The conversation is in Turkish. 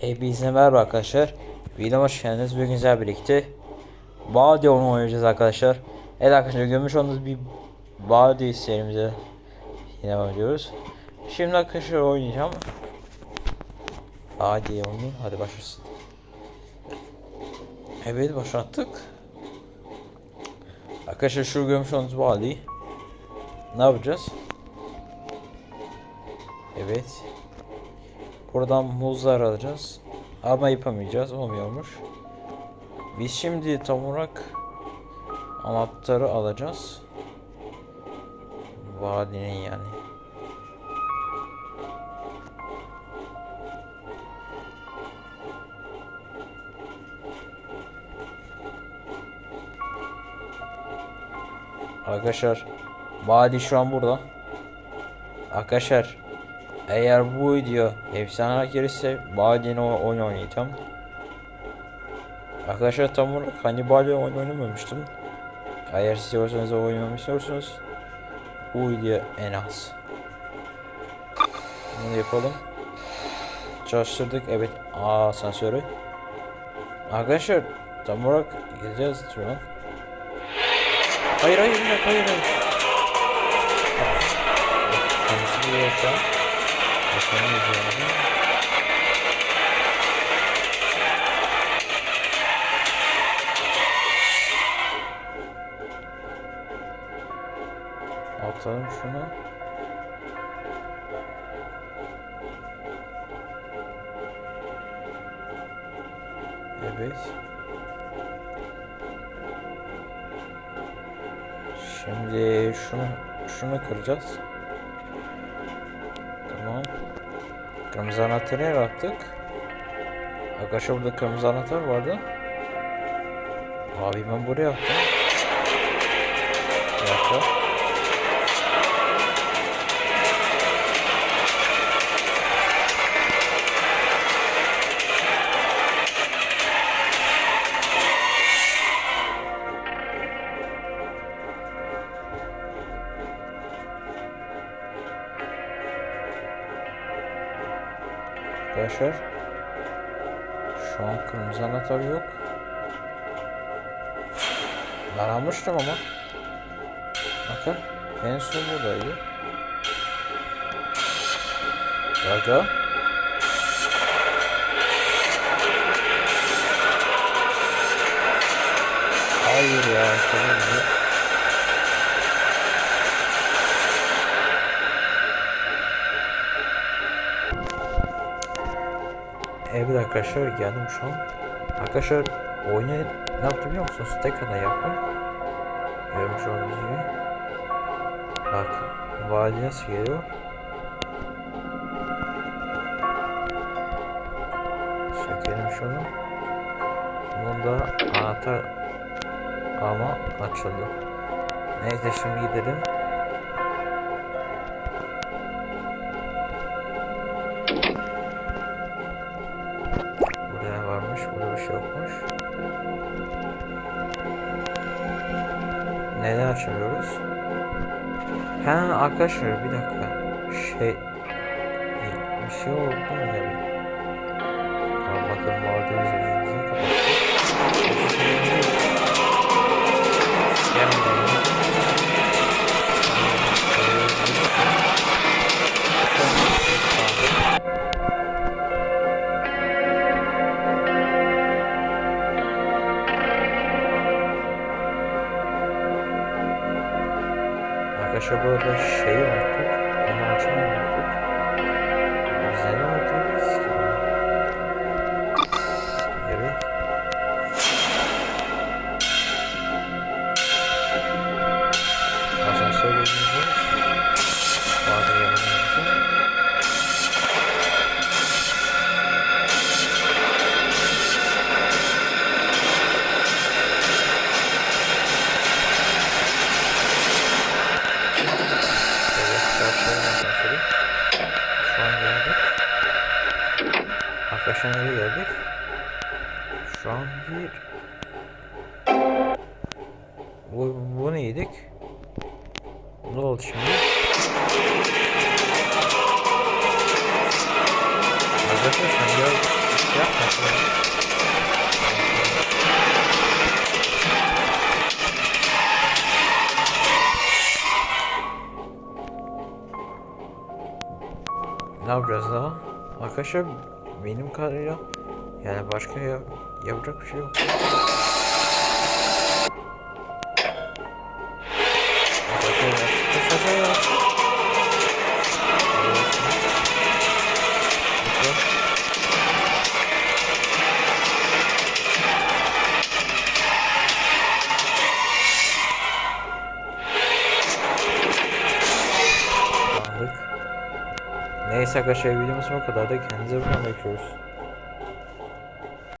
Hepinize merhaba arkadaşlar. Videoma hoş geldiniz. Bugün güzel birlikte Badi onu oynayacağız arkadaşlar. Evet arkadaşlar görmüş olduğunuz bir Badi serimize yine ediyoruz. Şimdi arkadaşlar oynayacağım. Badi oynayayım. Hadi başlasın. Evet başlattık. Arkadaşlar şu görmüş olduğunuz Badi. Ne yapacağız? Evet. Buradan muzlar alacağız. Ama yapamayacağız. Olmuyormuş. Biz şimdi tam olarak anahtarı alacağız. Vadinin yani. Arkadaşlar Vadi şu an burada. Arkadaşlar eğer bu video efsane gelirse Vadi'nin o oyun oynayacağım. Arkadaşlar tam olarak Hannibal'le oyun oynamamıştım. Eğer siz istiyorsanız o oynamak istiyorsanız bu video en az. Bunu yapalım. Çalıştırdık evet. Aa asansörü. Arkadaşlar tam olarak gideceğiz şu an. Hayır hayır hayır hayır hayır. İzleyelim. Atalım şunu. Evet. Şimdi şunu şunu kıracağız. Kırmızı anahtarı nereye attık? Arkadaşlar burada kırmızı anahtar vardı. Abi ben buraya attım. Bir dakika. Arkadaşlar şu an kırmızı anahtar yok. Ben almıştım ama. Bakın en son buradaydı. Nerede? Hayır ya. Tamam Evet arkadaşlar geldim şu an. Arkadaşlar oyunu ne yaptım biliyor musunuz? Tekrardan yaptım. Görmüş olduğunuz gibi. Bak vali nasıl geliyor? Sökelim şunu. Bunda anahtar ama açıldı. Neyse şimdi gidelim. Neden açamıyoruz? Ha arkadaşlar bir dakika. Şey bir şey oldu mu ya bakın mağduruz yüzümüzü Arkadaşlar burada şeyi unuttuk. Onu açmayı unuttuk. Biz ne Nereye geldik? Şu an bir... Bu, bunu yedik. Ne oldu şimdi? Arkadaşlar sen gel. Yapma. Ne yapacağız daha? Arkadaşlar benim kadarıyla yani başka ya, yapacak bir şey yok. Neyse arkadaşlar videomuz bu kadar da kendinize bakın bekliyoruz.